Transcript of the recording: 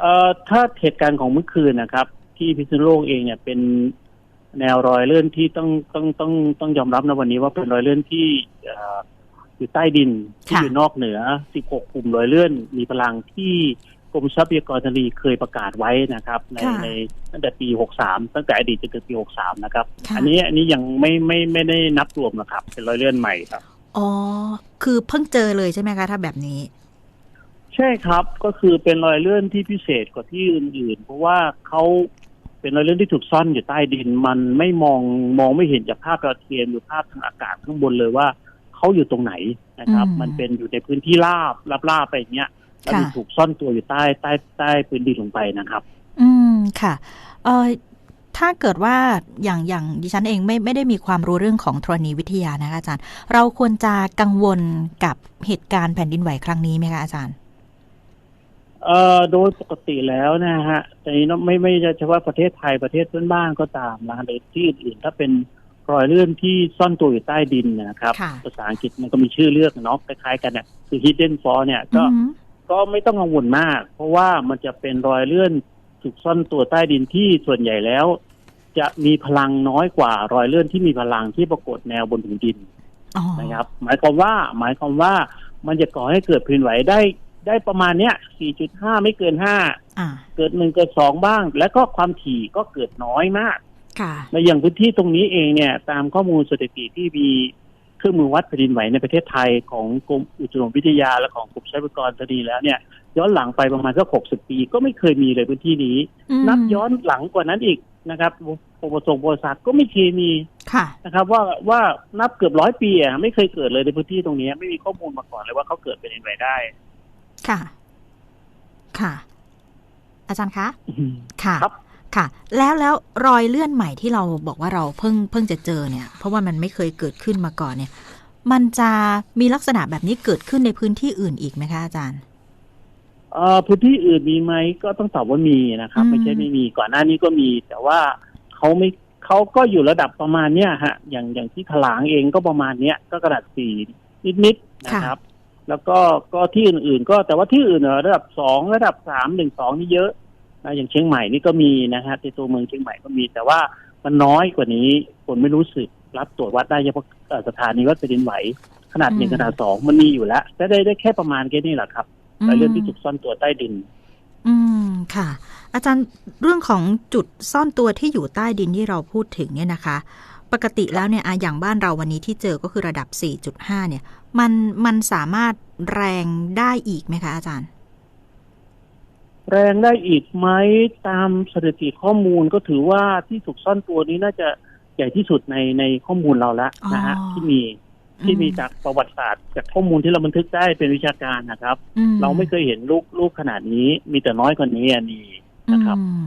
เอ่อถ้าเหตุการณ์ของเมื่อคืนนะครับ ที่พิษณุโลกเองเนี่ยเป็นแนวรอยเลื่อนที่ต้องต้องต้องต้องยอมรับนะวันนี้ว่าเป็นรอยเลื่อนที่เอ่ออยู่ใต้ดินที่ค่ะอยู่นอกเหนือ 16 กลุ่มรอยเลื่อนมีพลังที่กรมทรัพยากรทะเลเคยประกาศไว้นะครับ ในค่ะในตั้งแต่ปี 63 ตั้งแต่อดีตจนถึงปี 63 นะครับค่ะอันนี้อันนี้ยังไม่ไม่ไม่ได้นับรวมนะครับ เป็นรอยเลื่อนใหม่ครับ อ๋อ คือเพิ่งเจอเลยใช่ไหมคะ ถ้าแบบนี้ ใช่ครับก็คือเป็นรอยเลื่อนที่พิเศษกว่าที่อื่นๆ เพราะว่าเขาเป็นรอยเลื่อนที่ถูกซ่อนอยู่ใต้ดิน มันไม่มองมองไม่เห็นจากภาพดาวเทียมหรือภาพทางอากาศข้างบนเลยว่าเขาอยู่ตรงไหนนะครับ อืม มันเป็นอยู่ในพื้นที่ราบราบราบไปอย่างเงี้ยแล้วมันค่ะ ถูกซ่อนตัวอยู่ใต้ใต้ใต้พื้นดินลงไปนะครับ อืมค่ะเออถ้าเกิดว่าอย่างอย่างดิฉันเองไม่ไม่ได้มีความรู้เรื่องของธรณีวิทยานะคะอาจารย์ เราควรจะกังวลกับเหตุการณ์แผ่นดินไหวครั้งนี้ไหมคะอาจารย์ เอ่อโดยปกติแล้วนะฮะแต่นี้ไม่ไม่ใช่เฉพาะประเทศไทยประเทศเพื่อนบ้านก็ตามนะหรือที่อื่นๆถ้าเป็นรอยเลื่อนที่ซ่อนตัวอยู่ใต้ดินนะครับค่ะภาษาอังกฤษมันก็มีชื่อเลือกเนาะคล้ายๆกันเนี่ยคือ hidden fault เนี่ยก็อืมก็ไม่ต้องกังวลมาก เพราะว่ามันจะเป็นรอยเลื่อนถูกซ่อนตัวใต้ดินที่ส่วนใหญ่แล้ว จะมีพลังน้อยกว่ารอยเลื่อนที่มีพลังที่ปรากฏแนวบนผืนดินอ๋อนะครับ หมายความว่าหมายความว่ามันจะก่อให้เกิดแผ่นดินไหวได้ ได้ประมาณเนี้ย 4.5 ไม่เกิน5อ่าเกิดหนึ่งเกิดสองบ้าง แล้วก็ความถี่ก็เกิดน้อยมากค่ะในอย่างพื้นที่ตรงนี้เองเนี่ย ตามข้อมูลสถิติที่มีเครื่องมือวัดแผ่นดินไหวในประเทศไทยของกรมอุตุนิยมวิทยาและของกรมทรัพยากรทะเลแล้วเนี่ย ย้อนหลังไปประมาณสักหกสิบปีก็ไม่เคยมีเลยพื้นที่นี้อืมนับย้อนหลังกว่านั้นอีกนะครับประวัติศาสตร์ประวัติศาสตร์ก็ไม่เคยมีค่ะนะครับ ว่าว่านับเกือบร้อยปีอะไม่เคยเกิดเลยในพื้นที่ตรงนี้ ไม่มีข้อมูลมาก่อนเลยว่าเขาเกิดเป็นดินไหวได้ ค่ะ ค่ะ อาจารย์คะอืมค่ะครับค่ะ แล้วแล้วรอยเลื่อนใหม่ที่เราบอกว่าเราเพิ่งเพิ่งจะเจอเนี่ย เพราะว่ามันไม่เคยเกิดขึ้นมาก่อนเนี่ย มันจะมีลักษณะแบบนี้เกิดขึ้นในพื้นที่อื่นอีกไหมคะอาจารย์เอ่อพื้นที่อื่นมีไหมก็ต้องตอบว่ามีนะครับอืมไม่ใช่ไม่มีก่อนหน้านี้ก็มี แต่ว่าเขาไม่เขาก็อยู่ระดับประมาณเนี้ยฮะ อย่างอย่างที่ถลางเองก็ประมาณเนี้ยก็กระดับสี่นิดๆนะครับ แล้วก็ก็ที่อื่นๆ ก็แต่ว่าที่อื่นเนี่ยระดับสองระดับสามหนึ่งสองนี่เยอะนะอย่างเชียงใหม่นี่ก็มีนะฮะในตัวเมืองเชียงใหม่ก็มี แต่ว่ามันน้อยกว่านี้คนไม่รู้สึกรับตรวจวัดได้เฉพาะเอ่อสถานีวัดแผ่นดินไหว ขนาดหนึ่งอืมขนาดสองมันมีอยู่แล้วแต่ได้ได้แค่ประมาณแค่นี้แหละครับรอยเลื่อนที่ถูกซ่อนตัวใต้ดิน อืมค่ะ อาจารย์เรื่องของจุดซ่อนตัวที่อยู่ใต้ดินที่เราพูดถึงเนี่ยนะคะ ปกติแล้วเนี่ยอะอย่างบ้านเราวันนี้ที่เจอก็คือระดับ 4.5 เนี่ย มันมันสามารถแรงได้อีกไหมคะอาจารย์ แรงได้อีกไหมตามสถิติข้อมูลก็ถือว่าที่ถูกซ่อนตัวนี้น่าจะใหญ่ที่สุดในในข้อมูลเราแล้วนะฮะอ๋อที่มีที่มีจากประวัติศาสตร์จากข้อมูลที่เราบันทึกได้เป็นวิชาการนะครับอืเราไม่เคยเห็นลูกลูกขนาดนี้ มีแต่น้อยกว่านี้อะนี่นะครับอืม